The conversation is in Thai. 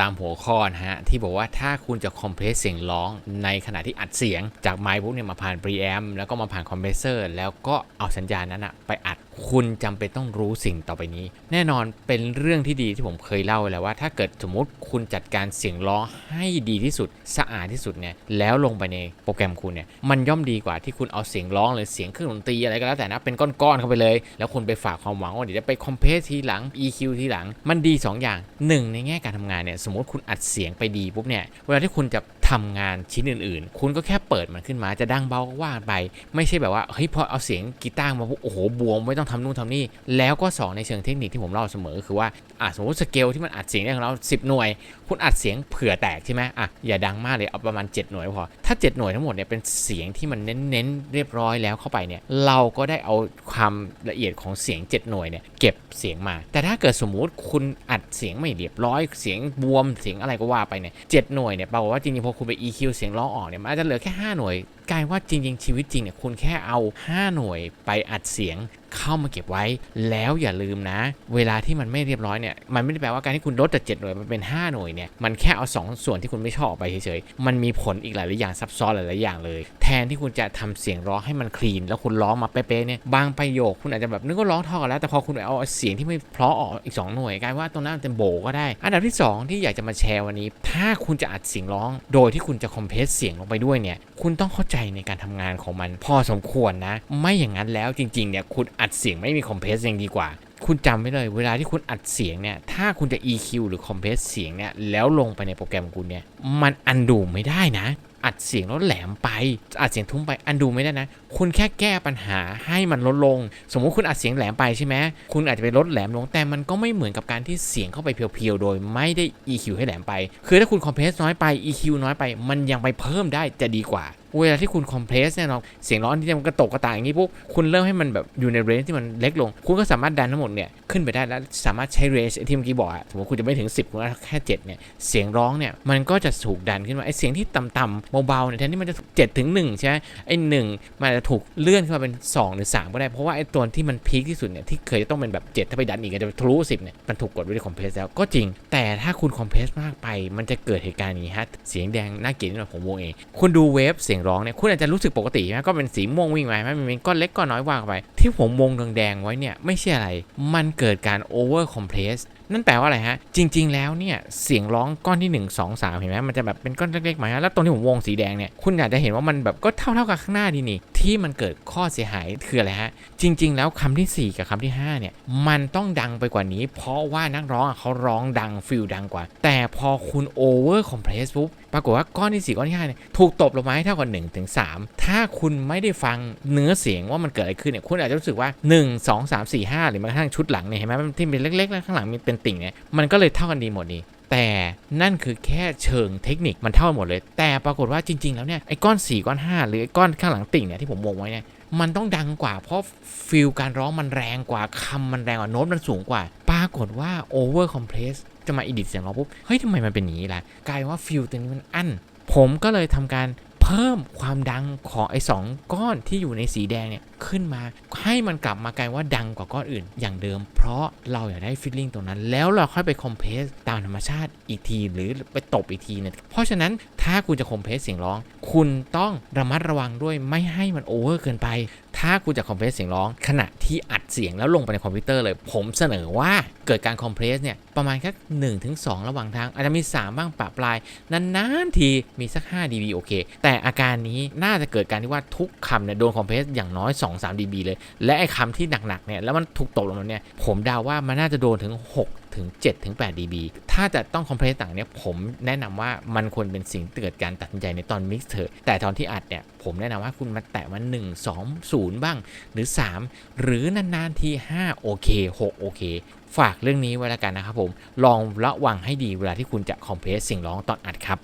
ตามหัวข้อนะฮะ ที่บอกว่าถ้าคุณจะคอมเพรสเสียงร้องในขณะที่อัดเสียง จากไมค์ปุ๊บเนี่ยมาผ่านปรีแอมแล้วก็มาผ่านคอมเพรสเซอร์แล้วก็เอาสัญญาณนั้นอะไปอัด คุณจำเป็นต้องรู้สิ่งต่อไปนี้ แน่นอนเป็นเรื่องที่ดีที่ผมเคยเล่าแล้วว่า ถ้าเกิดสมมติคุณจัดการเสียงร้อให้ดีที่สุดสะอาดที่สุดเนี่ยแล้วลงไปในโปรแกรมคุณเนี่ยมันย่อมดีกว่าที่คุณเอาเสียงร้องหรือเสียงเครื่องดนตรีอะไรก็แล้วแต่นะเป็นก้อนๆเข้าไปเลย แล้วคุณไปฝากความหวังว่าเดี๋ยวจะไปคอมเพสทีหลัง EQ ทีหลังมันดี 2 อย่างหนึ่งในแง่การทำงานเนี่ยสมมติคุณอัดเสียงไปดีปุ๊บเนี่ยเวลาที่คุณจะ ทำงานชิ้นอื่นๆ คุณก็แค่เปิดมันขึ้นมาจะดังเบาก็ว่าไป ไม่ใช่แบบว่าเฮ้ยพอเอาเสียงกีตาร์มาโอ้โหบวมไม่ต้องทำนู่นทำนี่ แล้วก็สองในเชิงเทคนิคที่ผมเล่าเสมอ คือว่าอะสมมติสเกลที่มันอัดเสียงได้ของเรา 10 หน่วย คุณอัดเสียงเผื่อแตกใช่ไหมอะอย่าดังมากเลยเอาประมาณ 7 หน่วยพอ ถ้า 7 หน่วยทั้งหมดเนี่ยเป็นเสียงที่มันเน้นๆเรียบร้อยแล้วเข้าไปเนี่ยเราก็ได้เอาความละเอียดของเสียง 7 หน่วยเนี่ยเก็บเสียงมา แต่ถ้าเกิดสมมุติคุณอัดเสียงไม่เรียบร้อย เสียงบวมเสียงอะไรก็ว่าไปเนี่ยเจ็ดหน่วยเนี่ยแปลว่าจริงๆพอคุณไป EQ เสียงร้องออกเนี่ยมันอาจจะเหลือแค่ 5 หน่วยกลายว่าจริง ๆ ชีวิตจริงเนี่ยคุณแค่เอา 5 หน่วยไปอัดเสียง เข้ามาเก็บไว้ แล้วอย่าลืมนะ เวลาที่มันไม่เรียบร้อยเนี่ยมันไม่ได้แปลว่าการที่คุณลดจาก7หน่วยมันเป็น 5 หน่วยเนี่ยมันแค่เอา 2 ส่วนที่คุณไม่ชอบออกไปเฉยๆมันมีผลอีกหลายๆอย่างซับซ้อนหลายๆอย่างเลย แทนที่คุณจะทำเสียงร้องให้มันคลีน แล้วคุณร้องมาเป๊ะๆเนี่ยบางประโยคคุณอาจจะแบบนึกว่าร้องท่ากันแล้วแต่พอคุณเอาเสียงที่ไม่เพราะออกอีก 2 หน่วยกลายว่าตรงนั้นมันเป็นโบก็ได้ อันดับที่ 2 ที่อยากจะมาแชร์วันนี้ ถ้าคุณจะอัดเสียงร้อง โดยที่คุณจะคอมเพรสเสียงลงไปด้วยเนี่ยคุณต้องเข้าใจในการทำงานของมัน พอสมควรนะ ไม่อย่างนั้นแล้วจริงๆเนี่ยคุณอัดดเสียงไม่มีคอมเพรสยังดีกว่า คุณจำไว้เลยเวลาที่คุณอัดเสียงเนี่ย ถ้าคุณจะ EQ หรือคอมเพรสเสียงเนี่ย แล้วลงไปในโปรแกรมคุณเนี่ย มันอันดูไม่ได้นะ อัดเสียงแล้วแหลมไป อัดเสียงทุ้มไปอันดูไม่ได้นะ คุณแค่แก้ปัญหาให้มันลดลง สมมุติคุณอัดเสียงแหลมไปใช่ไหมคุณอาจจะไปลดแหลมลงแต่มันก็ไม่เหมือนกับการที่เสียงเข้าไปเพียวๆโดยไม่ได้ EQ ให้แหลมไป คือถ้าคุณ compress น้อยไป EQ น้อยไป มันยังไปเพิ่มได้จะดีกว่าเวลาที่คุณคอมเพรสเนี่ยเนาะเสียงร้อนที่มันกระตกกระต่ายอย่างนี้ปุ๊บคุณเริ่มให้มันแบบอยู่ในเรนจ์ที่มันเล็กลง คุณก็สามารถดันทั้งหมดเนี่ยขึ้นไปได้แล้วสามารถใช้เรนจ์ที่เมื่อกี้บอกอะสมมติคุณจะไม่ถึง 10คุณแค่7เนี่ยเสียงร้องเนี่ยมันก็จะถูกดันขึ้นมาไอเสียงที่ต่ำๆเบาๆเนี่ยแทนที่มันจะ7ถึง1ใช่ไหมไอหนึ่งมันจะถูกเลื่อนขึ้นมาเป็น 2 หรือ 3 ก็ได้ เพราะว่าไอ้ตัวที่มันพีคที่สุดเนี่ยที่เคยจะต้องเป็นแบบ7ถ้าไปดันอีกก็จะทะลุ10เนี่ยมันถูกกดไว้ในคอมเพรสแล้วก็จริง แต่ถ้าคุณคอมเพรสมากไป มันจะเกิดเหตุการณ์นี้ฮะเสียงแดงน่าเกลียดนิดหน่อยผมวงเองคุณดูเวฟเสียงร้องเนี่ยคุณอาจจะรู้สึกปกติไหมก็เป็นสีม่วงวิ่งไปไหมมันเป็นก้อนเล็กก้อนน้อยว่างไป ที่ผมวงแดงๆไว้เนี่ยไม่ใช่อะไร มันเกิดการโอเวอร์คอมเพรสนั่นแปลว่าอะไรฮะ จริง ๆ แล้วเนี่ย เสียงร้องก้อนที่ 1 2 3 เห็นไหมมันจะแบบเป็นก้อนเล็กๆมาฮะแล้วตรงที่ผมวงสีแดงเนี่ย คุณอาจจะเห็นว่ามันแบบก็เท่าๆกับข้างหน้าดีนี่ ที่มันเกิดข้อเสียหายคืออะไรฮะ จริง ๆ แล้วคำที่ 4 กับคำที่ 5 เนี่ย มันต้องดังไปกว่านี้ เพราะว่านักร้องอะเขาร้องดังฟิลดังกว่า แต่พอคุณโอเวอร์คอมเพรสปุ๊บปรากฏว่าก้อนที่ 4 ก้อนที่5เนี่ยถูกตบลงมาให้เท่ากับ1ถึง3ถ้าคุณไม่ได้ฟังเนื้อเสียงว่ามันเกิดอะไรขึ้นเนี่ยคุณอาจจะรู้สึกว่า 1 2 3 4 5 หรือแม้กระทั่งชุดหลังเนี่ยเห็นไหมมันที่เป็นเล็กๆแล้วข้างหลังมีเป็นติ่งเนี่ยมันก็เลยเท่ากันดีหมดนี่แต่นั่นคือแค่เชิงเทคนิคมันเท่ากันหมดเลย แต่ปรากฏว่าจริง ๆ แล้วเนี่ยไอ้ก้อน 4 ก้อน 5 หรือไอ้ก้อนข้างหลังติ่งเนี่ยที่ผมวงไว้เนี่ยมันต้องดังกว่า เพราะฟิลการร้องมันแรงกว่าคำมันแรงกว่าโน้ตมันสูงกว่า ปรากฏว่า over compress จะมา edit เสียงร้องปุ๊บ เฮ้ยทำไมมันเป็นอย่างนี้ล่ะ กลายว่าฟิลตัวนี้มันอั้น ผมก็เลยทำการเพิ่มความดังของไอ้สองก้อนที่อยู่ในสีแดงเนี่ยขึ้นมา ให้มันกลับมากลายว่าดังกว่าก้อนอื่นอย่างเดิม เพราะเราอยากได้ฟิลลิ่งตรงนั้น แล้วเราค่อยไปคอมเพรสตามธรรมชาติอีกที หรือไปตบอีกทีเนี่ยเพราะฉะนั้นถ้าคุณจะคอมเพรสเสียงร้อง คุณต้องระมัดระวังด้วยไม่ให้มันโอเวอร์เกินไป ถ้าคุณจะคอมเพรสเสียงร้อง ขณะที่อัดเสียงแล้วลงไปในคอมพิวเตอร์เลย ผมเสนอว่าเกิดการคอมเพรสเนี่ยประมาณแค่1ถึง2ระหว่างทาง อาจจะมี 3 บ้างปะปลายนานๆทีมีสัก 5 dB โอเค แต่อาการนี้น่าจะเกิดการที่ว่าทุกคำเนี่ยโดนคอมเพรสอย่างน้อย2-3 dB เลย และไอ้คำที่หนักๆเนี่ยแล้วมันถูกตกลงมาเนี่ยผมเดาว่ามันน่าจะโดนถึง 6 ถึง 7 ถึง 8 dB ถ้าจะต้องคอมเพรสต่างเนี่ยผมแนะนำว่ามันควรเป็นสิ่งเกิดการตัดสินใจในตอนมิกซ์เถอะแต่ตอนที่อัดเนี่ยผมแนะนำว่าคุณมาแตะมัน1 2 0 บ้าง หรือ 3 หรือนานๆที5โอเค6โอเคฝากเรื่องนี้ไว้แล้วกันนะครับผม ลองระวังให้ดีเวลาที่คุณจะคอมเพรสสียงร้องตอนอัดครับ